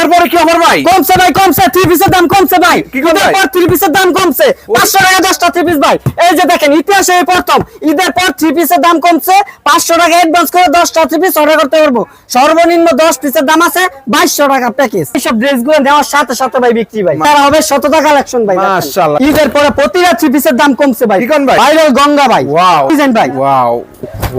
ঈদের পরে কি অফার ভাই? কমছে ভাই কমছে। থ্রি পিসের দাম কমছে ভাই। কি ঈদের পর থ্রি পিসের দাম কমছে। পাঁচশো টাকা দশটা থ্রি পিস ভাই। এই যে দেখেন ইতিহাসে এই প্রথম। ঈদের পর থ্রি পিসের দাম কমছে। পাঁচশো টাকা অ্যাডভান্স করে দশটা থ্রি পিস অর্ডার করতে পারব। সর্বনিম্ন দশ পিসের দাম আছে বাইশশো টাকা প্যাকেজ এইসব ড্রেসগুলো নেওয়ার সাথে সাথে ভাই বিক্রি ভাই। তারা হবে শতটা কালেকশন ভাই মাশাআল্লাহ। ঈদের পরে প্রতিটা থ্রি পিসের দাম কমছে ভাই। কি কোন ভাই? ভাইরাল গঙ্গা ভাই। ওয়াও ডিজাইন ভাই। ওয়াও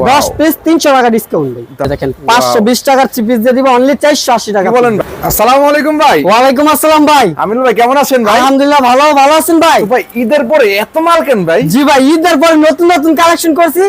দশ পিস তিনশো টাকা ডিসকাউন্ট ভাই। দেখেন পাঁচশো বিশ টাকার থ্রি পিস দিয়ে দিব অনলি চারশো আশি টাকা কি বলেন ভাই? আসসালামু আলাইকুম ভাই। ওয়ালাইকুম আসসালাম ভাই। আমিনুল ভাই কেমন আছেন ভাই? আলহামদুলিল্লাহ ভালো ভালো আছেন ভাই? ভাই ঈদের পরে এত মাল কেন ভাই? জি ভাই ঈদের পরে নতুন নতুন কালেকশন করছি।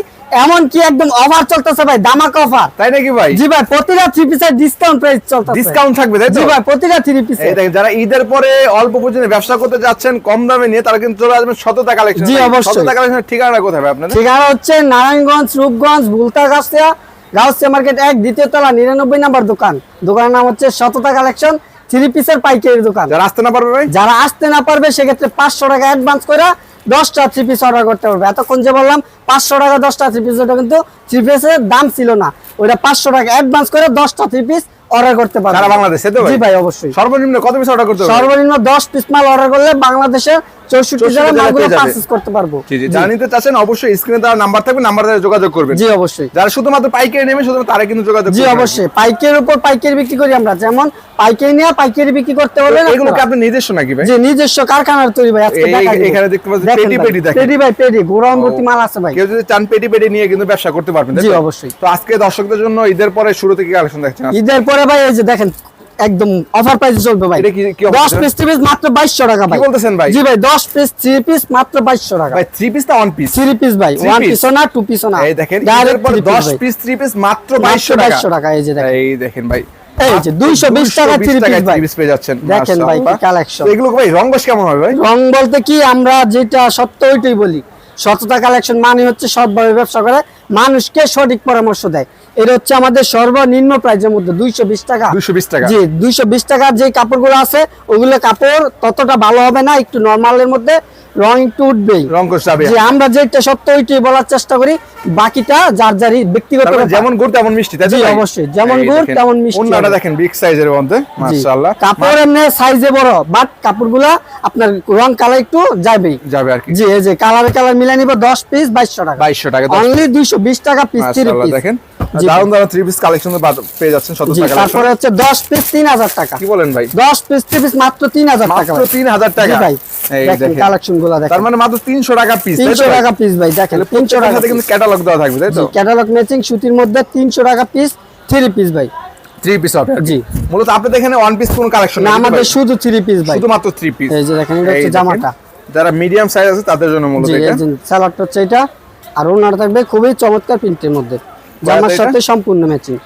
এমন কি একদম অফার চলতেছে ভাই দামাক অফার তাই নাকি ভাই? জি ভাই প্রতিটা থ্রি পিসের ডিসকাউন্ট প্রাইস চলতেছে। ডিসকাউন্ট থাকবে তাই জি ভাই প্রতিটা থ্রি পিসে এই দেখেন যারা ঈদের পরে অল্প পুঁজিতে ব্যবসা করতে যাচ্ছেন কম দামে নিয়ে তারা কিন্তু চলে আসবেন শততা কালেকশন জি, অবশ্যই। শততা কালেকশনের ঠিকানা কোথায় ভাই আপনাদের? ঠিকানা হচ্ছে নারায়ণগঞ্জ রূপগঞ্জ ভুলতা গাছিয়া গাউসিয়া মার্কেট এক দ্বিতীয় তলা নিরানব্বই নাম্বার দোকান। দোকানের নাম হচ্ছে শততা কালেকশন থ্রি পিসের পাইকারি দোকান। যারা আসতে না পারবে যারা আসতে না পারবে সেক্ষেত্রে পাঁচশো টাকা অ্যাডভান্স করে দশটা থ্রি পিস অর্ডার করতে পারবে। এতক্ষণ যে বললাম পাঁচশো টাকা দশটা থ্রি পিস ওটা কিন্তু থ্রি পিসের দাম ছিল না। ওইটা পাঁচশো টাকা অ্যাডভান্স করে দশটা থ্রি পিস অর্ডার করতে পারবে। সারা বাংলাদেশে তো ভাই? জি ভাই অবশ্যই। সর্বনিম্ন কত পিস অর্ডার করতে হবে সর্বনিম্ন দশ পিস মাল অর্ডার করলে বাংলাদেশের 64 জেলায় জেলায় মালগুলো পেয়ে করতে পারব। জি জি যারা চাচ্ছেন অবশ্যই স্ক্রিনে তার নাম্বার থাকবে নাম্বার যোগাযোগ করবেন। জি অবশ্যই। যারা শুধুমাত্র পাইকারি নেবে শুধুমাত্র তারা কিন্তু যোগাযোগ জি অবশ্যই। পাইকারির উপর পাইকারি বিক্রি করি আমরা। যেমন পাইকারি নিয়ে পাইকারি বিক্রি করতে হলে এগুলো কি আপনি নিজস্ব নাকি ভাই? নিজস্ব কারখানার তৈরি ভাই আজকে এখানে দেখতে পাচ্ছি পেটি পেটি দেখেন। পেটি ভাই পেটি গোরাম ভর্তি মাল আছে ভাই। কেউ যদি চান পেটি পেটি নিয়ে কিন্তু ব্যবসা করতে পারবেন জি, অবশ্যই। তো আজকে দর্শকদের জন্য ঈদের পরে শুরু থেকে কালেকশন দেখছেন ঈদের পরে ভাই এই যে দেখেন একদম অফার প্রাইসে চলবে ভাই। এটা কি- কি offer? 10 ছিল? পিস থ্রি পিস মাত্র 2200 টাকা ভাই। বলতেছেন ভাই? জি ভাই 10 পিস থ্রি পিস মাত্র 2200 টাকা। ভাই থ্রি পিস না ওয়ান পিস থ্রি পিস ভাই ওয়ান? পিসও না টু পিসও না। এই দেখেন দশ পিস পিস থ্রি পিস মাত্র মাত্র বাইশশো টাকা। এই যে দেখেন। এই দেখেন ভাই। এই যে 220 টাকা 220 পিস ভাই। three piece পেয়ে যাচ্ছেন দেখেন ভাই কালেকশন এগুলো ভাই রং বস কেমন হবে ভাই? রং বলতে কি আমরা যেটা সত্য ওইটাই বলি। সততা কালেকশন মানে হচ্ছে সৎভাবে ব্যবসা করে মানুষকে সঠিক পরামর্শ দেয়। এটা হচ্ছে আমাদের সর্বনিম্ন প্রাইজের মধ্যে দুইশো বিশ টাকা। দুশো বিশ টাকা। জি দুইশো বিশ টাকার যে কাপড়গুলো আছে ওগুলো কাপড় ততটা ভালো হবে না একটু নর্মালের মধ্যে রং একটু উঠবেই। রং করতে হবে। আমরা যেটা সত্য ওইটাই বলার চেষ্টা করি বাকিটা যার যারই ব্যক্তিগত যেমন গুড় তেমন মিষ্টি জি, অবশ্যই। যেমন গুড়, তেমন মিষ্টি। অন্যটা দেখেন বিগ সাইজের মধ্যে মাশাআল্লাহ। কাপড় এমনি সাইজে বড় বাট কাপড়গুলা আপনার রং কালার একটু যাবেই। যাবে আর কি। জি এই যে কালারে কালার মিলাই নিব দশ পিস বাইশশো টাকা। 2200 টাকা, অনলি দুইশো বিশ টাকা পিস দেখেন। জি। দারুণ দারুণ থ্রি পিস কালেকশন পেয়ে যাচ্ছেন শত জি টাকা তারপরে হচ্ছে দশ পিস তিন হাজার টাকা। কি বলেন ভাই? দশ পিস থ্রি পিস মাত্র তিন হাজার টাকা মাত্র তিন হাজার টাকা। ভাই এই দেখেন দেখেন। কালেকশনগুলা দেখেন। তার মানে মাত্র তিনশো টাকা পিস তিনশো টাকা পিস ভাই দেখেন তিনশো টাকা সাথে কিন্তু ক্যাটালগ দেওয়া থাকবে তাই তো? ক্যাটালগ ম্যাচিং সুতির মধ্যে তিনশো টাকা পিস থ্রি পিস ভাই। থ্রি পিস হবে জি। মূলত আপনাদের এখানে ওয়ান পিস কোন কালেকশন না আমাদের শুধু থ্রি পিস ভাই। শুধুমাত্র থ্রি পিস এই যে দেখেন, এটা হচ্ছে জামাটা। যারা মিডিয়াম সাইজ আছে তাদের জন্য মূলত এটা। হচ্ছে এটা। আর ওনাটা থাকবে খুবই চমৎকার প্রিন্টের মধ্যে। জামার সাথে সম্পূর্ণ ম্যাচিং।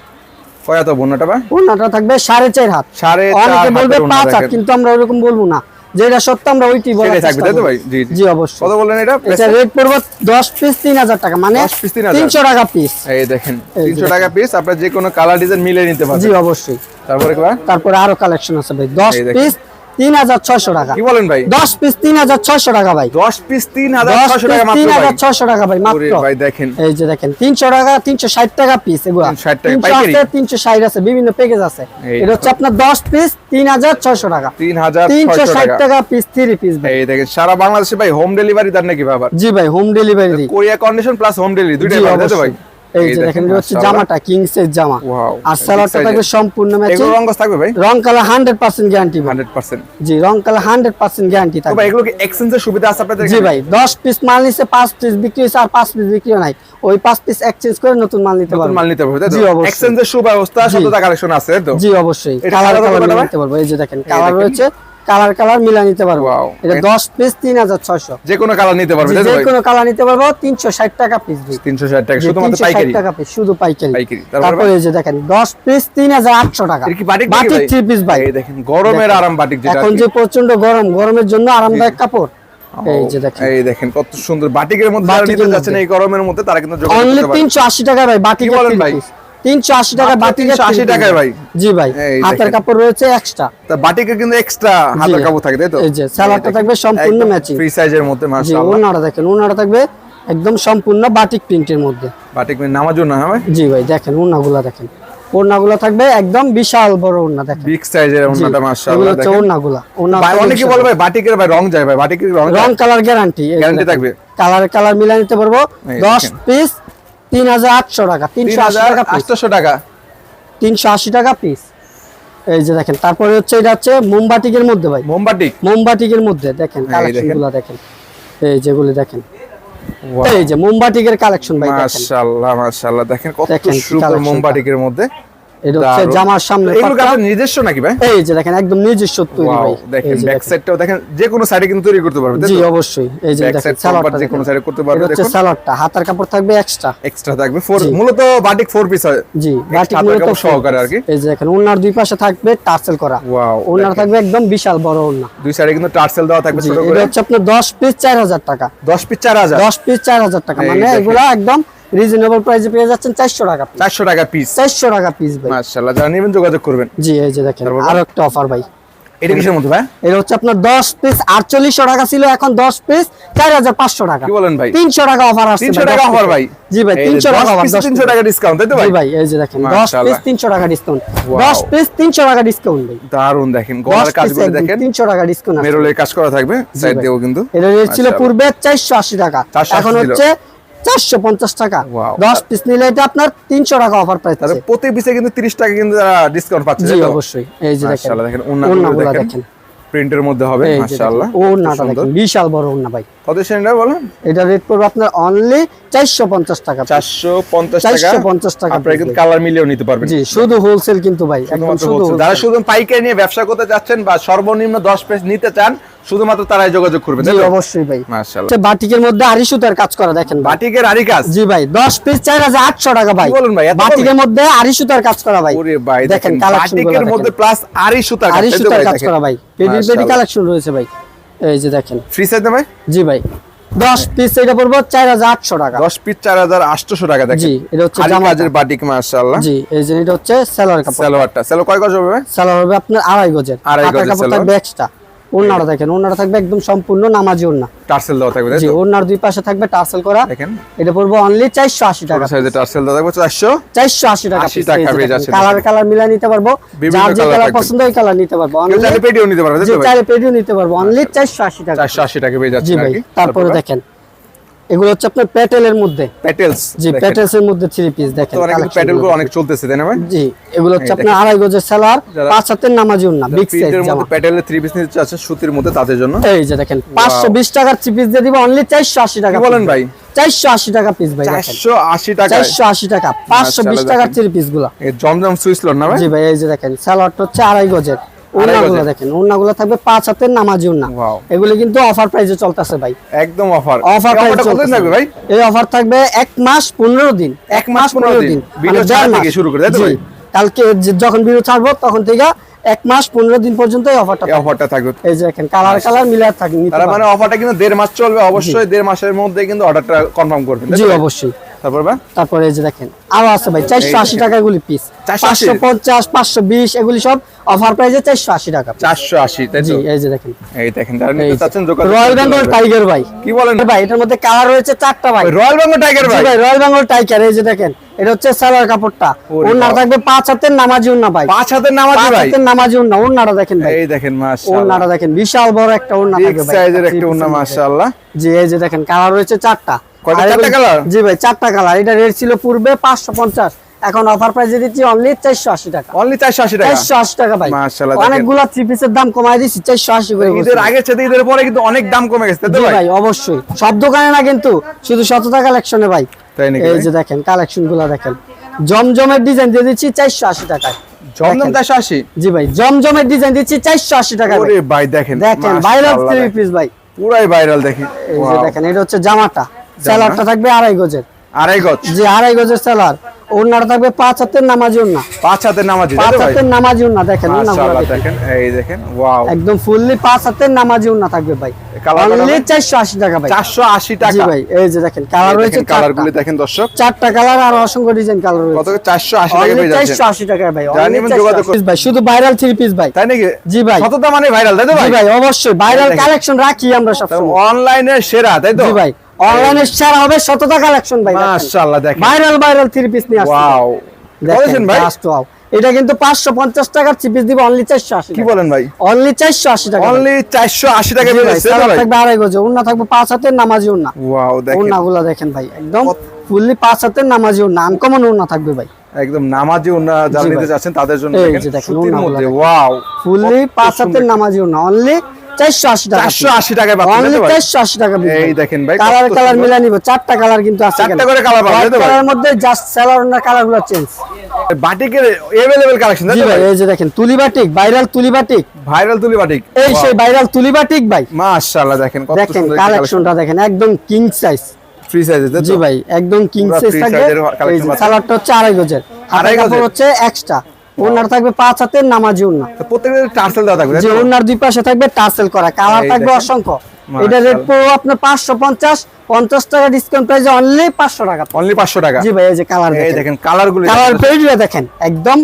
কয়াত বোনাটা ভাই? ওনাটা থাকবে সাড়ে চার হাত। সাড়ে অনেকে বলবে পাঁচ হাত কিন্তু আমরা ওরকম বলব না। যেটা সত্য আমরা ওইটি সেটাই থাকবে তাই তো ভাই? জি জি। অবশ্যই। কত বললেন এটা? এটা রেট পড়বে দশ পিস তিন হাজার টাকা। মানে 10 piece 3000 টাকা পিস এই দেখেন এই যে তিনশো টাকা পিস আপনার যে কোনো কালার ডিজাইন মিলিয়ে নিতে পারবেন। জি অবশ্যই। তারপরে কি তারপরে আরও কালেকশন আছে ভাই। দশ এই দেখেন। পিস তিন হাজার ছয়শো টাকা। কি বলেন ভাই? দশ পিস তিন হাজার ছয়শো টাকা ভাই। দশ পিস তিন হাজার দশ ছশো পিস টাকা মাত্র তিন হাজার ছয়শো টাকা ভাই মাত্র। ভাই দেখেন। এই যে দেখেন তিনশো টাকা তিনশো ষাট টাকা পিস এগুলা। 360 টাকা, তিনশো ষাট আছে বিভিন্ন প্যাকেজ আছে। এটা হচ্ছে আপনার দশ পিস তিন হাজার ছয়শো টাকা। তিন হাজার তিনশো ষাট টাকা। পিস থ্রি পিস ভাই। দেখেন সারা বাংলাদেশে ভাই হোম ডেলিভারি দেন নাকি বাবার জি ভাই home delivery courier condition plus home delivery দুইটাই ভাই? এই যে দেখেন হচ্ছে জামাটা কিংস এর জামা আর size থাকবে সম্পূর্ণ ম্যাচিং রঙ থাকবে ভাই? রং কালার হান্ড্রেড পার্সেন্ট গ্যারান্টি ভাই। হান্ড্রেড পার্সেন্ট জি রং কালার হান্ড্রেড পার্সেন্ট গ্যারান্টি থাকবে। ভাই এগুলো কি এক্সচেঞ্জের সুবিধা আছে আপনাদের জি ভাই দশ পিস মাল নিচ্ছে পাঁচ পিস বিক্রি হয়েছে আর পাঁচ পিস বিক্রিও নাই। ওই পাঁচ পিস এক্সচেঞ্জ করে নতুন মাল নিতে নতুন মাল নিতে পারবে জি অবশ্যই। এক্সচেঞ্জের সুব্যবস্থা। শতটা কালেকশন আছে তো? জি অবশ্যই। কালার কালার নিতে পারব। এই যে দেখেন কালার রয়েছে। কালার কালার মিলা নিতে পারব। এটা এটা- দশ পিস তিন হাজার ছয়শো। যে কোনো কালার নিতে পারবে যে কোনো কালার নিতে পারব তিনশো ষাট টাকা পিস তিনশো ষাট টাকা শুধুমাত্র পাইকারি? টাকা পিস শুধু পাইকারি। পাইকারি। তারপরে এই যে দেখেন দশ পিস তিন হাজার আটশো টাকা। কি বাটিক বাটিক ভাই? থ্রি পিস ভাই। এই দেখেন গরমের আরাম বাটিক যেটা এখন যে প্রচণ্ড গরম গরমের জন্য আরামদায়ক কাপড়। এই যে দেখেন। এই দেখেন কত সুন্দর বাটিকের মধ্যে যারা বাটিকের নিতে যাচ্ছেন এই গরমের মধ্যে তারা কিন্তু যোগাযোগ করতে পারে তিনশো আশি টাকা ভাই বাটিক বলেন ভাই? তিনশো আশি টাকা মাত্র 380 টাকায় ভাই? জি ভাই হাতের দেখেন। কাপড় রয়েছে এক্সট্রা তা বাটিকের কিন্তু এক্সট্রা হাতের কাপড় থাকে তাই তো? এই যে স্যালাডটা থাকবে সম্পূর্ণ matching। ফ্রি সাইজের মধ্যে মাশাআল্লাহ। ওনাটা দেখেন ওনাটা থাকবে একদম সম্পূর্ণ বাটিক প্রিন্টের মধ্যে। বাটিক নামার জন্য হ্যাঁ জি ভাই দেখেন ওনাগুলা দেখেন। ওড়নাগুলো থাকবে একদম বিশাল বড় ওড়না দেখেন। বিগ সাইজের জি, ওন্নাটা মাশাআল্লাহ দেখেন। ওড়নাগুলা ওড়না ভাই অনেকে বলে ভাই বাটিকের ভাই রং যায় ভাই বাটিকের রং রং কালার গ্যারান্টি Guarantee থাকবে? কালার কালার মিলাই নিতে পারব। এই দশ দেখেন। পিস তিন হাজার আটশো টাকা তিনশো আশি টাকা পিস 3800 টাকা। তিনশো আশি টাকা পিস এই যে দেখেন তারপরে হচ্ছে এটা হচ্ছে মোমবাটিকের মধ্যে ভাই। মোমবাটিক মোমবাটিকের মধ্যে দেখেন এই দেখেন। এই যেগুলি দেখেন। এই যে মোমবাটিকের কালেকশন ভাই দেখেন। মাশাআল্লাহ মাশাআল্লাহ। দেখেন কত সুন্দর মোমবাটিকের মধ্যে। এটা হচ্ছে জামার সামনে এগুলো আপনার নিজস্ব নাকি ভাই? এই যে দেখেন একদম নিজস্ব তৈরি ভাই। দেখেন ব্যাক সাইডটাও দেখেন যে কোনো সাইডে কিন্তু তৈরি করতে পারবে জি অবশ্যই। এই যে দেখেন সালোয়ারটা যে কোনো দেখেন। করতে পারবে, এটা হচ্ছে সালোয়ারটা হাতার কাপড় থাকবে এক্সট্রা এক্সট্রা থাকবে ফোর মূলত বাটিক ফোর পিস হয়। জি বাটিক মূলত সহকারে আর কি। এই যে দেখেন ওনার দুই পাশে থাকবে টার্সেল করা। ওয়াও ওনার থাকবে একদম বিশাল বড় ওনা দুই সাইডে কিন্তু টার্সেল দেওয়া থাকবে ছোট এটা করে। হচ্ছে আপনার 10 পিস 4000 টাকা। 10 পিস 4000 10 পিস 4000 টাকা। মানে। এগুলা একদম রিজনেবল প্রাইসে পেয়ে যাচ্ছেন 400 টাকা piece। 400 টাকা পিস 400 টাকা পিস ভাই। মাশাআল্লাহ যারা নেবেন যোগাযোগ করবেন। জি এই যে দেখেন? আরও একটা অফার ভাই। এটা কিসের মধ্যে ভাই? এটা হচ্ছে আপনার 10 পিস 4800 টাকা ছিল এখন 10 পিস 4500 টাকা। কি বলেন ভাই? 300 টাকা অফার আসছে 300 টাকা অফার ভাই। জি ভাই 300 টাকা 10 অফার পিস 300 টাকা ডিসকাউন্ট তাই তো ভাই? জি ভাই এই যে দেখেন 10 পিস 300 টাকা ডিসকাউন্ট 10 পিস 300 টাকা ডিসকাউন্ট ভাই। দারুণ দেখেন 10 গলার পিস কাজগুলো দেখেন। 300 টাকা ডিসকাউন্ট মেরুলের কাজ করা থাকবে সাইড। দিয়েও কিন্তু। এটা রেট ছিল পূর্বে 480 টাকা। এখন ছিল। 450 টাকা। Wow. 10 পিস নিলে এটা আপনার 300 টাকা অফার প্রাইস প্রতি পিসে কিন্তু 30 টাকা কিন্তু ডিসকাউন্ট পাচ্ছে? অবশ্যই। এই যে দেখেন। দেখেন প্রিন্টের মধ্যে হবে এই মাশাআল্লাহ। ওড়নাটা দেখেন বিশাল বড় ওড়না ভাই। কত সেন্টার বলেন? এটা রেট পড়বে আপনার অনলি 450 টাকা 450 টাকা? 450 টাকা আপনারা কিন্তু কালার মিলিয়েও নিতে পারবেন। জি শুধু হোলসেল কিন্তু ভাই একদম শুধু যারা শুধু পাইকারি নিয়ে ব্যবসা করতে যাচ্ছেন বা সর্বনিম্ন 10 পিস নিতে চান শুধুমাত্র তারাই যোগাযোগ করবেন জি অবশ্যই ভাই। মাশাআল্লাহ। বাটিকের মধ্যে আড়ি সুতার কাজ করা দেখেন বাটিকের আরি কাজ? জি ভাই 10 পিস 4800 টাকা ভাই। বলেন ভাই, বাটিকের মধ্যে আড়ি সুতার কাজ করা ভাই। ওরে ভাই দেখেন কালেকশন বাটিকের মধ্যে প্লাস আরি সুতার কাজ করা ভাই। পেডি পেডি কালেকশন রয়েছে ভাই। এই যে দেখেন। ফ্রি সাইজ ভাই? জি ভাই। 10 পিস এটা পড়বে 4800 টাকা। 10 পিস 4800 টাকা দেখেন। জি এটা হচ্ছে জামাজের বাটিক মাশাআল্লাহ। জি এই যে এটা হচ্ছে সালোয়ার কাপড়। সালোয়ারটা। সালোয়ার কয় গজ হবে সালোয়ার হবে আপনার আড়াই গজের। আড়াই গজের সালোয়ার। ওড়নাটা দেখেন ওনারা থাকবে একদম সম্পূর্ণ নামাজি ওনা টার্সেল দেওয়া থাকবে জি ওনার দুই পাশে থাকবে টার্সেল করা। দেখেন। এটা পড়বে অনলি 480 টাকা সাইজে টার্সেল দেওয়া থাকবে 400 480 টাকা 80 টাকা পেয়ে যাচ্ছে কালার কালার মিলাই নিতে পারব। যার যে কালার পছন্দ ওই কালার নিতে পারব। অনলি চাইলে পেডিও নিতে পারবে ভাই? চাইলে পেডিও নিতে পারব। অনলি 480 টাকা। 480 টাকা পেয়ে যাচ্ছে নাকি তারপরে? দেখেন। এগুলো হচ্ছে আপনার প্যাটেলের মধ্যে। প্যাটেলস জি প্যাটেলস এর মধ্যে থ্রি পিস দেখেন অনেক প্যাটেলগুলো। অনেক চলতেছে তাই না ভাই? জি এগুলো হচ্ছে আপনার আড়াই গজের সালোয়ার পাঁচ হাতের নামাজি ওড়না বিগ সাইজ জামা। প্যাটেলের থ্রি পিস নিতে চাচ্ছেন সুতির মধ্যে তাদের জন্য। এই যে দেখেন 520 টাকার থ্রি পিস দিয়ে দিব অনলি 480 টাকা বলেন ভাই? 480 টাকা পিস ভাই দেখেন। 480 টাকা। 480 টাকা 520 টাকার থ্রি পিসগুলো। এই জমজম সুইস লন না ভাই? জি ভাই এই যে দেখেন সালোয়ারটা হচ্ছে আড়াই গজের। আড়াই দেখেন ওড়নাগুলো থাকবে পাঁচ হাতের নামাজি ওড়না এগুলো কিন্তু অফার প্রাইসে চলতেছে ভাই। একদম অফার অফার প্রাইস থাকবে ভাই? এই অফার থাকবে এক মাস পনেরো দিন। এক মাস 15 দিন। ভিডিও ছাড়া দেড় থেকে শুরু করে, তাই তো জি। ভাই? কালকে যখন ভিডিও ছাড়বো তখন থেকে এক মাস পনেরো দিন পর্যন্ত অফারটা থাকবে। এই যে দেখেন কালার কালার মিলার থাকে নিতে তার মানে অফারটা কিন্তু দেড় মাস চলবে অবশ্যই দেড় মাসের মধ্যে কিন্তু অর্ডারটা কনফার্ম করবেন তাই জি অবশ্যই। তারপর ভাই তারপরে এই যে দেখেন আরও আছে ভাই চারশো আশি টাকা এগুলি পিস 480 পাঁচশো পঞ্চাশ পাঁচশো বিশ এগুলি সব অফার প্রাইসে চারশো আশি টাকা। 480 তাই তো? এই যে দেখেন। এই দেখেন যারা নিতে চাচ্ছেন যোগাযোগ রয়্যাল বেঙ্গল টাইগার ভাই। কি বলেন? ভাই এটার মধ্যে কালার রয়েছে চারটা ভাই। রয়্যাল বেঙ্গল টাইগার ভাই? ভাই রয়্যাল বেঙ্গল টাইগার এই যে দেখেন এটা হচ্ছে সালোয়ার কাপড়টা। থাকবে পাঁচ হাতের নামাজি ওন্না ভাই। পাঁচ হাতের নামাজি পাঁচ ভাই? হাতের নামাজি ওন্না ওন্নাটা দেখেন ভাই। এই দেখেন মাশাআল্লাহ। ওন্নাটা দেখেন বিশাল বড় একটা ওন্না বিগ থাকে ভাই। সাইজের একটা ওন্না মাশাআল্লাহ। জি এই যে দেখেন কালার রয়েছে চারটা। চারটা এগুলো- জি ভাই চারটা কালার এটা রেট ছিল পূর্বে পাঁচশো পঞ্চাশ। এখন অফার প্রাইসে দিচ্ছি অনলি চারশো আশি টাকা। অনলি 480 টাকা? চারশো আশি টাকা ভাই। মাশাআল্লাহ, দেখেন। থ্রি পিসের দাম কমাই দিচ্ছি চারশো আশি করে ঈদের আগের সাথে ঈদের পরে কিন্তু অনেক দাম কমে গেছে তাই ভাই? ভাই অবশ্যই। সব দোকানে না কিন্তু শুধু শতটা কালেকশনে ভাই। তাই নাকি এই যে দেখেন কালেকশনগুলা দেখেন। জমজমের ডিজাইন দিয়ে দিচ্ছি চারশো আশি টাকায়। জমজম দেখেন। 480 জি ভাই জমজমের ডিজাইন দিচ্ছি চারশো আশি টাকা ওরে ভাই দেখেন দেখেন ভাইরাল থ্রি পিস ভাই। পুরাই ভাইরাল দেখেন এই যে দেখেন এটা হচ্ছে জামাটা। স্যালারটা থাকবে আড়াই গজের। আড়াই গজ? যে আড়াই গজের স্যালার। ওড়নাটা থাকবে পাঁচ হাতের নামাজি ওড়না। পাঁচ হাতের নামাজি পাঁচ হাতের নামাজি ওড়না দেখেন দেখেন। এই দেখেন ওয়াও। একদম ফুললি পাঁচ হাতের নামাজি ওড়না থাকবে ভাই। অনলি ভাই? চারশো আশি টাকা ভাই। 480 জি ভাই এই যে দেখেন কালার রয়েছে। দেখেন দর্শক। চারটা কালার আর অসংখ্য ডিজাইন কালার কত রয়েছে 480 টাকা পেয়ে যাচ্ছেন। 480 টাকায় ভাই 480 যোগাযোগ করুন। ভাই শুধু ভাইরাল থ্রি পিস ভাই। তাই নাকি? জি ভাই। সততা মানে ভাইরাল তাই তো জি ভাই? ভাই অবশ্যই। ভাইরাল। কালেকশন রাখি আমরা সব অনলাইনে সেরা তাই তো? জি ভাই। অনলাইনে শেয়ার হবে শতটা কালেকশন ভাই মাশাআল্লাহ দেখেন। ভাইরাল ভাইরাল থ্রি পিস নিয়ে আসছে। ওয়াও বলেছেন ভাই? just wow। এটা কিন্তু পাঁচশো পঞ্চাশ টাকার চিপিস দিব অনলি চারশো আশি কি বলেন ভাই? অনলি চারশো আশি টাকা। অনলি চারশো আশি টাকা জি ভাই, থাকবে আড়াই গজে উন্না থাকবে পাঁচ হাতের নামাজি উন্না। ওয়াও দেখেন। উন্না গুলা দেখেন ভাই একদম ফুললি পাঁচ হাতের নামাজি উন্না আনকমন উন্না থাকবে ভাই। একদম নামাজি ওনা যারা নিতে। যাচ্ছেন তাদের জন্য দেখেন। ওয়াও ফুললি পাঁচ হাতের নামাজি উন্না অনলি চারশো আশি টাকা অনলি ভাই? চারশো আশি টাকা এই দেখেন ভাই, কালার কালার মিলা নিব চারটা কালার কিন্তু আছে চারটা করে colour পাবেন, তো কালার মধ্যে জাস্ট সেলার কালার চেঞ্জ বাটিকের এভেলেবেল কালেকশন জি ভাই এই যে দেখেন Tulibatik viral Tulibatik viral Tuli batik এই সেই ভাইরাল তুলিবাটিক ভাই মাশাআল্লাহ দেখেন কত দেখেন সুন্দর কালেকশনটা দেখেন একদম কিং সাইজ ফ্রি সাইজে জি ভাই একদম কিং সাইজ থাকবে হচ্ছে আড়াই গজের আড়াই আড়াই হচ্ছে এক্সট্রা ওনার থাকবে পাঁচ হাতের নামাজি ওন্না প্রত্যেকটা টার্সেল দেওয়া থাকবে যে ওনার দুই পাশে থাকবে টাসেল করা কালার থাকবে অসংখ্য। এটা রেট পড়ব আপনার পাঁচশো পঞ্চাশ পঞ্চাশ টাকা ডিসকাউন্ট প্রাইসে অনলি পাঁচশো টাকা। অনলি 500 টাকা? জি ভাই এই যে কালার এই দেখেন। কালারগুলো কালার পেজটা দেখেন একদম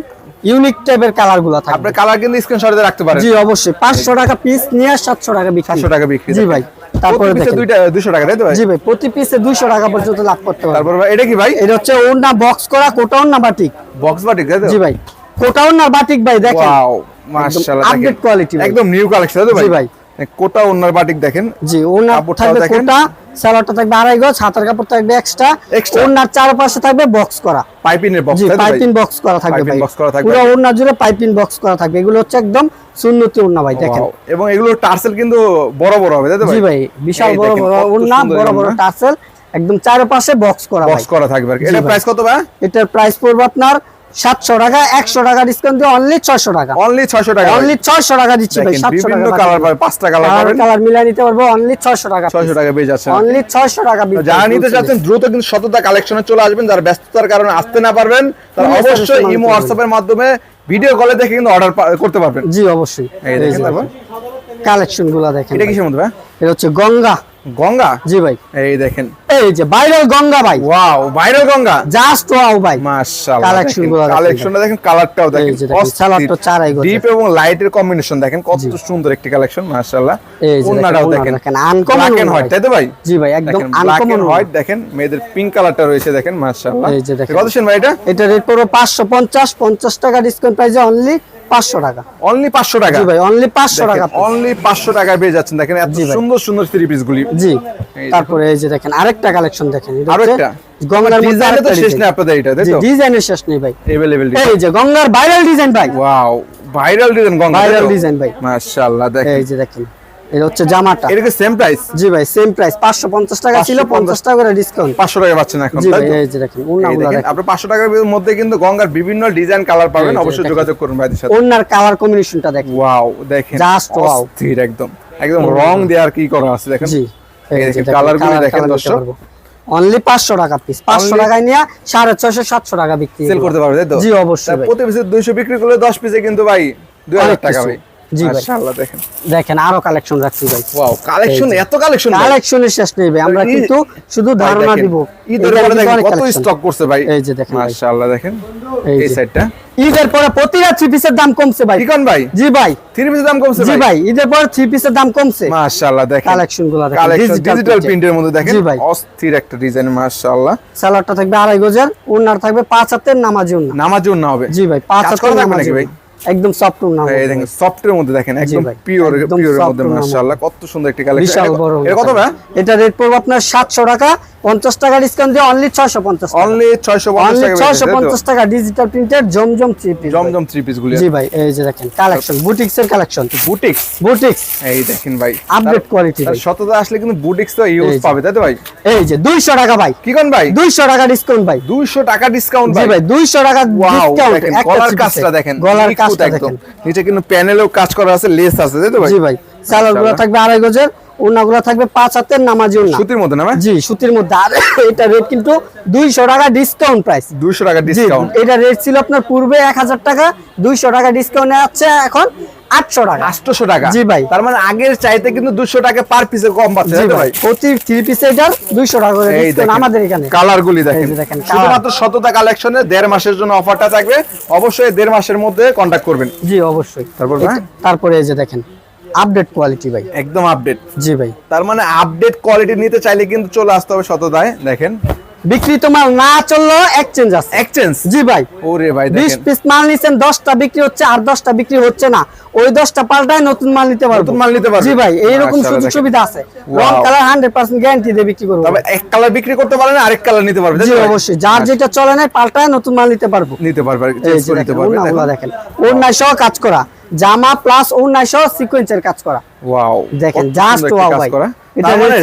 ইউনিক টাইপের কালারগুলো থাকবে। আপনি কালার কিন্তু স্ক্রিনশট রাখতে পারেন। জি অবশ্যই। পাঁচশো টাকা পিস নিয়ে সাতশো টাকা বিক্রি। 500 টাকা বিক্রি জি ভাই তারপরে দেখেন। দুইটা 200 টাকা তাই তো ভাই? জি ভাই প্রতি পিসে দুইশো টাকা পর্যন্ত লাভ করতে পারবেন। তারপর ভাই এটা কি ভাই? এটা হচ্ছে ওন্না বক্স করা কোটা ওন্না বাটিক বক্স বাটিক তাই তো? জি ভাই। কোটা ওন্না বাটিক ভাই দেখেন। ওয়াও মাশাআল্লাহ update quality একদম নিউ কালেকশন তো ভাই? জি ভাই। কোটা ওনার বাটিক দেখেন। জি ওনার থাকবে কোটা সালোয়ারটা থাকবে আড়াই গজ হাতের কাপড় থাকবে এক্সট্রা ওনার চারপাশে থাকবে বক্স করা। পাইপিনের বক্স জি তাই তো ভাই? পাইপিং বক্স করা থাকবে ভাই। box করা থাকবে। পুরো ওনার জুড়ে পাইপিং বক্স করা থাকবে। এগুলো হচ্ছে একদম সুন্নতি ওন্না ভাই দেখেন। এবং এগুলো টার্সেল কিন্তু বড় বড় হবে তাই তো জি ভাই? বিশাল বড় বড় সুন্দর বড় বড়। টাসেল একদম চারপাশে বক্স করা বক্স করা থাকবে আর এটা প্রাইস কত ভাই? এটার প্রাইস পড়বে আপনার সাতশো টাকা একশো টাকা ডিসকাউন্ট দিয়ে অনলি ছয়শো টাকা। অনলি 600 টাকা। অনলি ছয়শো টাকা দিচ্ছি ভাই দেখেন, সাতশো বিভিন্ন কালার পাবে পাঁচটা কালার পাবেন। কালার মিলাই নিতে পারব অনলি ছয়শো টাকা 600 টাকা পেয়ে যাচ্ছেন অনলি ছয়শো টাকা বিক্রি যারা নিতে। চাচ্ছেন দ্রুত কিন্তু সততা কালেকশনে চলে আসবেন। যারা ব্যস্ততার কারণে আসতে না পারবেন তারা অবশ্যই ইমো yes, হোয়াটসঅ্যাপের মাধ্যমে ভিডিও কলে দেখে কিন্তু অর্ডার করতে পারবেন। জি অবশ্যই। এই দেখেন তারপর। কালেকশনগুলা দেখেন এটা কিসের মধ্যে ভাই? এটা হচ্ছে গঙ্গা। গঙ্গা? জি ভাই। এই দেখেন। এই যে ভাইরাল গঙ্গা ভাই। Wow viral Ganga. Just wow ভাই। মাশাআল্লাহ। গুলো কালেকশনটা দেখেন। কালারটাও দেখেন চারাই গজের। ডিপ এবং লাইটের কম্বিনেশন দেখেন কত সুন্দর একটি কালেকশন মাশাআল্লাহ। ওন্নাটাও দেখেন, ওন্না হোয়াইট তাই তো ভাই? জি ভাই একদম আনকমন হোয়াইট দেখেন মেয়েদের পিঙ্ক কালারটা রয়েছে দেখেন মাশাআল্লাহ। এই যে দেখেন। কত ভাই এটা? এটা রেট পড়বে পাঁচশো পঞ্চাশ পঞ্চাশ টাকা ডিসকাউন্ট প্রাইসে অনলি পাঁচশো টাকা। অনলি 500 টাকা? জি ভাই অনলি পাঁচশো টাকা অনলি 500 টাকায় পেয়ে যাচ্ছেন। দেখেন এত সুন্দর সুন্দর থ্রি পিস গুলি। জি। তারপরে এই যে দেখেন আরেকটা কালেকশন দেখেন এটা আরো হচ্ছে একটা গঙ্গার মধ্যে ডিজাইনে তো আরেকটা শেষ design। নেই আপনাদের এটা তাই জি তো ডিজাইনের শেষ নেই ভাই अवेलेबल এই যে গঙ্গার ভাইরাল ডিজাইন ভাই wow viral design Ganga Viral design ভাই। মাশাআল্লাহ দেখেন এই যে দেখেন এটা হচ্ছে জামাটা এটা কি সেম প্রাইস জি ভাই সেম প্রাইস পাঁচশো পঞ্চাশ টাকা ছিল 550 পঞ্চাশ টাকা করে ডিসকাউন্ট 500 টাকা পাচ্ছেন এখন জি তাই ভাই তো এই যে দেখেন এই ওনাগুলো দেখেন, দেখেন আপনি 500 টাকার মধ্যে কিন্তু গঙ্গার বিভিন্ন ডিজাইন কালার পাবেন এই যে অবশ্যই দেখেন। যোগাযোগ করুন ভাইদের সাথে ওনার কালার কম্বিনেশনটা দেখেন ওয়াও দেখেন Just wow. অস্থির একদম একদম রং দেওয়ার কি করা আছে দেখেন জি এই দেখেন কালারগুলো দেখেন দর্শক। অনলি পাঁচশো টাকা পিস পাঁচশো Only- টাকায় নিয়ে সাড়ে ছয়শো সাতশো টাকা বিক্রি সেল করতে পারবে তাই তো? জি অবশ্যই প্রতি পিসে 200 বিক্রি করলে 10 পিসে কিন্তু ভাই 2000 টাকা ভাই। জি মাশাআল্লাহ দেখেন। দেখেন আরও কালেকশন রাখছি ভাই। ওয়াও কালেকশন এত কালেকশন কালেকশনের শেষ নেই ভাই আমরা কিন্তু শুধু ধারণা দিব। ঈদের পরে দেখেন অনেক কত স্টক করছে ভাই। এই যে দেখেন মাশাআল্লাহ দেখেন। এই। সাইডটা ঈদের পরে প্রতিটা থ্রি পিসের দাম কমছে ভাই। কি কোন ভাই? জি ভাই। থ্রি পিসের দাম কমছে জি ভাই? ঈদের পর থ্রি পিসের দাম কমছে। মাশাআল্লাহ দেখেন। কালেকশনগুলো দেখেন ডিজিটাল এর। প্রিন্টের মধ্যে দেখেন জি ভাই। অস্থির একটা ডিজাইন মাশাআল্লাহ। সালোয়ারটা থাকবে আড়াই গজের ওনার থাকবে পাঁচ হাতের নামাজি নামাজ না হবে। জি ভাই পাঁচ হাতের নামাজি ভাই? একদম সফট ওনা এই দেখেন সফটের মধ্যে দেখেন একদম পিওর পিওরের soft মধ্যে মাশাআল্লাহ কত সুন্দর একটি কালেকশন এটা কত ভাই? এটা রেট পড়বে আপনার সাতশো টাকা পঞ্চাশ টাকা ডিসকাউন্ট দিয়ে অনলি ছয়শো পঞ্চাশ অনলি 650 অনলি টাকা ছয়শো পঞ্চাশ টাকা ডিজিটাল প্রিন্টের Zamzam three piece Zamzam three piece গুলি জি ভাই এই যে দেখেন কালেকশন বুটিক্স এর কালেকশন বুটিক্স বুটিক্স এই দেখেন ভাই। আপডেট কোয়ালিটি আসলে কিন্তু বুটিক্স তো ইউজ পাবে তাই তো ভাই? এই যে দুইশো টাকা ভাই। কি কোন ভাই? দুইশো টাকা ডিসকাউন্ট ভাই। 200 টাকা ডিসকাউন্ট জি ভাই। দুইশো টাকা ডিসকাউন্ট গলার কাজটা দেখেন গলার কাজটা একদম। দেখেন। নিচে কিন্তু প্যানেলেও কাজ করা আছে লেস আছে তাই তো ভাই? জি ভাই গুলো থাকবে আড়াই গজের। ওনাগুলো থাকবে পাঁচ হাতের নামাজি ওনা সুতির মধ্যে না জি সুতির মধ্যে। আর এটা রেট কিন্তু দুইশো টাকা ডিসকাউন্ট প্রাইস 200 টাকা ডিসকাউন্ট এটা রেট ছিল আপনার পূর্বে টাকা দুইশো টাকা ডিসকাউন্ট আছে এখন আটশো টাকা। 800 টাকা। জি ভাই। তার মানে আগের চাইতে কিন্তু 200 টাকা পার পিসে কম পাচ্ছে তাই ভাই। ভাই? প্রতি থ্রি পিসে এটার দুইশো টাকা করে এই আমাদের এখানে। কালার গুলি দেখেন এই যে দেখেন, শুধুমাত্র শততা কালেকশনে দেড় মাসের জন্য অফারটা থাকবে। অবশ্যই দেড় মাসের মধ্যে কন্টাক্ট করবেন। জি অবশ্যই। তারপর তারপরে এই যে দেখেন আপডেট কোয়ালিটি ভাই। একদম আপডেট জি ভাই। তার মানে আপডেট কোয়ালিটি নিতে চাইলে কিন্তু চলে আসতে হবে শততায় দেখেন। বিক্রি তোমার না চলল এক্সচেঞ্জ আছে। এক্সচেঞ্জ জি ভাই। ওরে ভাই দেখেন। পিস মাল নিছেন দশটা বিক্রি হচ্ছে আর দশটা বিক্রি হচ্ছে না। ওই দশটা পাল্টায় নতুন মাল নিতে পারব। নতুন মাল নিতে পারবে? জি ভাই এইরকম মাশাআল্লাহ, সুযোগ সুবিধা আছে। রং কালার হান্ড্রেড পার্সেন্ট গ্যারান্টি দিয়ে বিক্রি করব। তবে এক কালার বিক্রি করতে পারলে না আরেক কালার নিতে পারবে জি অবশ্যই যার যেটা চলে না পাল্টায় নতুন মাল নিতে পারব। নিতে পারবে চেঞ্জ যে করে নিতে দেখেন, পারবে দেখেন। ওড়নায় সহ কাজ করা। জামা প্লাস সহ সিকোয়েন্সের কাজ করা। ওয়াও দেখেন, just wow ভাই। এটা মানে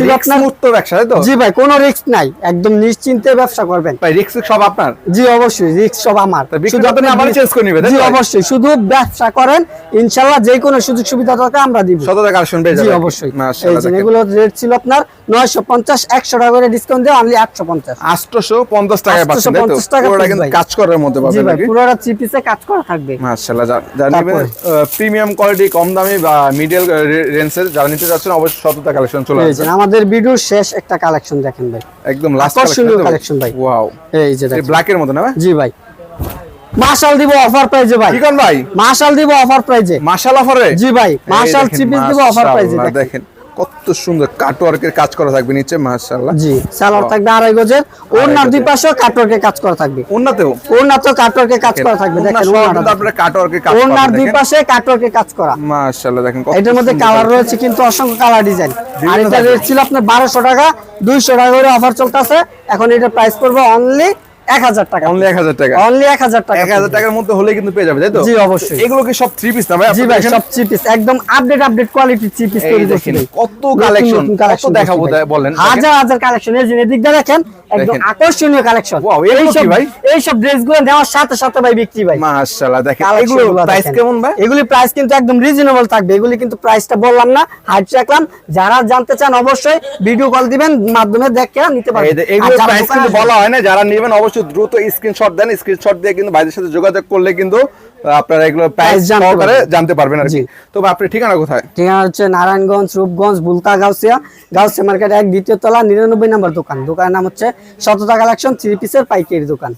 তো? জি ভাই কোনো রিস্ক নাই। একদম নিশ্চিন্তে ব্যবসা করবেন। ভাই রিস্ক সব আপনার। জি অবশ্যই রিস্ক সব আমার। শুধু আপনি আবার change করে নিবে, তাই জি অবশ্যই শুধু ব্যবসা করেন ইনশাআল্লাহ যে কোনো সুযোগ সুবিধা দরকার আমরা দিব। শত টাকা কালেকশন পেয়ে জি অবশ্যই। মাশাআল্লাহ এগুলো রেট ছিল আপনার 950 100 টাকা করে ডিসকাউন্ট দিয়ে অনলি 850 আটশোশো পঞ্চাশ টাকায় পাচ্ছেন তাই তো? 850 টাকা পুরোটা কিন্তু কাজ করার মধ্যে জি ভাই পুরোটা চিপিসে কাজ করা থাকবে। মাশাআল্লাহ নেবেন? প্রিমিয়াম কোয়ালিটি কম দামি বা মিডিয়াল রেঞ্জের যারা নিতে যাচ্ছেন অবশ্যই শতটা কালেকশন চলে আসবে। আমাদের ভিডিওর শেষ একটা কালেকশন দেখেন ভাই। একদম লাস্ট কালেকশন ভাই। ওয়াও এই যে দেখেন। ব্ল্যাক এর মত না ভাই? জি ভাই। মাশাল দিব অফার প্রাইজে ভাই। কি কোন ভাই? মাশাল দিব অফার প্রাইজে মাশাল অফারে জি ভাই মাশাল চিপিস দিব অফার প্রাইজে দেখেন। কত সুন্দর কাটওয়ার্কের কাজ করা থাকবে নিচে মাশাআল্লাহ। জি সালোয়ার থাকবে আড়াই গজের। ওনার দুই পাশেও কাটওয়ার্কে কাজ করা থাকবে। উন্নতেও ওনার তো কাটওয়ার্কে কাজ করা থাকবে দেখেন তারপরে কাটওয়ার্কের কাজ ওনার দুই পাশে কাটওয়ার্কে কাজ করা। মাশাআল্লাহ দেখেন এটার মধ্যে কালার। রয়েছে কিন্তু অসংখ্য কালার ডিজাইন আর এটা রেট ছিল আপনার বারোশো টাকা দুইশো টাকা করে অফার চলতেছে। এখন এটা প্রাইস পড়বে অনলি এক হাজার টাকা অনলি 1000 টাকা। অনলি এক হাজার টাকা 1000 টাকার মধ্যে হলে কিন্তু পেয়ে যাবে তাই তো? জি, অবশ্যই। এগুলো কি সব থ্রি পিস না ভাই? জি ভাই এখানে? সব চিপিস একদম আপডেট আপডেট কোয়ালিটি চিপিস এই তৈরি করছি কত নতুন কত দেখাবো করছি ভাই। দে- বলেন, হাজার হাজার কালেকশন এই যে এদিক দিয়ে দেখেন একদম আকর্ষণীয় কালেকশন Wow, এগুলো কি ভাই? এই সব ড্রেসগুলো সাথে সাথে ভাই বিক্রি ভাই। মাশাআল্লাহ দেখেন এগুলো প্রাইস দেখেন। কেমন ভাই? এগুলি প্রাইস কিন্তু একদম রিজনেবল থাকবে। এগুলি কিন্তু প্রাইসটা বললাম না হাইট রাখলাম। যারা জানতে চান অবশ্যই ভিডিও কল দিবেন মাধ্যমে দেখে নিতে পারবেন। এগুলো যারা প্রাইস কিন্তু বলা হয় না যারা নেবেন অবশ্যই দ্রুত স্ক্রিনশট দেন স্ক্রিনশট দিয়ে কিন্তু ভাইদের সাথে যোগাযোগ করলে কিন্তু আপনারা এগুলো প্রাইস জানতে সহকারে পারবেন। জানতে পারবেন আর কি। তো আপনি ঠিকানা কোথায়? ঠিকানা হচ্ছে নারায়ণগঞ্জ রূপগঞ্জ বুলতা গাউসিয়া। গাউসিয়া মার্কেট এক দ্বিতীয় তলা নিরানব্বই নম্বর দোকান। দোকানের নাম হচ্ছে শততা কালেকশন থ্রি পিসের পাইকারি দোকান।